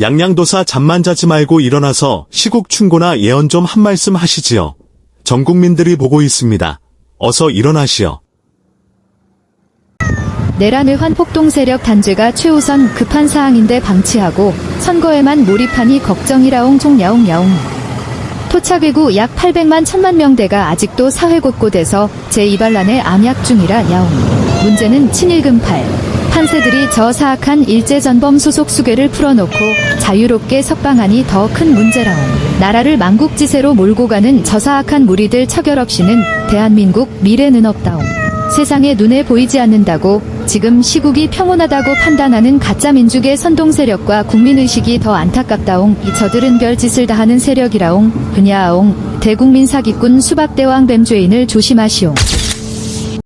양양도사 잠만 자지 말고 일어나서 시국 충고나 예언 좀 한 말씀 하시지요. 전 국민들이 보고 있습니다. 어서 일어나시오. 내란의 환 폭동 세력 단죄가 최우선 급한 사항인데 방치하고 선거에만 몰입하니 걱정이라옹 총야옹야옹. 토착외구 약 800만 천만 명대가 아직도 사회 곳곳에서 제2반란의 암약 중이라 야옹. 문제는 친일금팔. 판세들이 저 사악한 일제전범 소속 수괴를 풀어놓고 자유롭게 석방하니 더 큰 문제라옹. 나라를 망국지세로 몰고 가는 저 사악한 무리들 처결 없이는 대한민국 미래는 없다옹. 세상에 눈에 보이지 않는다고 지금 시국이 평온하다고 판단하는 가짜 민족의 선동 세력과 국민의식이 더 안타깝다옹 이 저들은 별짓을 다하는 세력이라옹 그냐아옹 대국민 사기꾼 수박대왕 뱀죄인을 조심하시옹